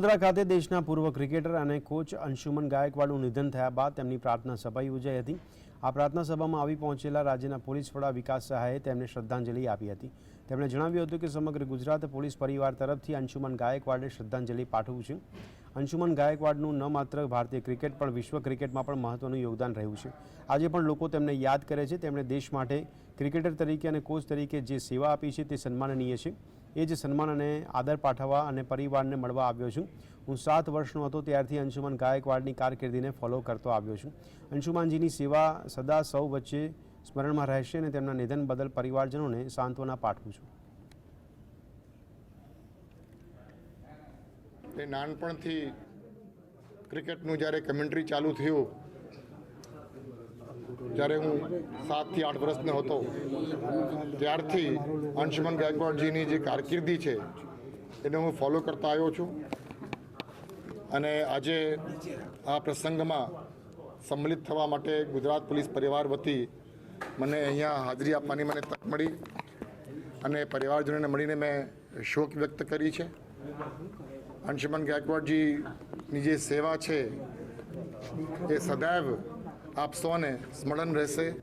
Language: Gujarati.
વડોદરા ખાતે દેશના પૂર્વ ક્રિકેટર અને કોચ અંશુમન ગાયકવાડનું નિધન થયા બાદ તેમની પ્રાર્થના સભા યોજાઈ હતી. આ પ્રાર્થના સભામાં આવી પહોંચેલા રાજ્યના પોલીસ વડા વિકાસ સહાયે તેમને શ્રદ્ધાંજલિ આપી હતી. તેમણે જણાવ્યું હતું કે સમગ્ર ગુજરાત પોલીસ પરિવાર તરફથી અંશુમન ગાયકવાડને શ્રદ્ધાંજલિ પાઠવું છું. અંશુમન ગાયકવાડનું ન માત્ર ભારતીય ક્રિકેટ, પણ વિશ્વ ક્રિકેટમાં પણ મહત્વનું યોગદાન રહ્યું છે. આજે પણ લોકો તેમને યાદ કરે છે. તેમણે દેશ માટે ક્રિકેટર તરીકે અને કોચ તરીકે જે સેવા આપી છે તે સન્માનનીય છે. એ જ સન્માન અને આદર પાઠવવા અને પરિવારને મળવા આવ્યો છું. હું સાત વર્ષનો હતો, ત્યારથી અંશુમાન ગાયકવાડની કારકિર્દીને ફોલો કરતો આવ્યો છું. અંશુમાનજીની સેવા સદા સૌ વચ્ચે સ્મરણમાં રહેશે અને તેમના નિધન બદલ પરિવારજનોને સાંત્વના પાઠવું છું. તે નાનપણથી ક્રિકેટનું જ્યારે કમેન્ટ્રી ચાલુ થયું જ્યારે હું સાતથી આઠ વર્ષનો હતો, ત્યારથી અંશુમન ગાયકવાડજીની જે કારકિર્દી છે, એને હું ફોલો કરતા આવ્યો છું. અને આજે આ પ્રસંગમાં સંમલિત થવા માટે ગુજરાત પોલીસ પરિવાર વતી મને અહીંયા હાજરી આપવાની મને તક મળી અને પરિવારજનોને મળીને મેં શોક વ્યક્ત કરી છે. અંશુમન ગાયકવાડજીની જે સેવા છે, એ સદૈવ આપ સૌને સ્મરણ રહેશે.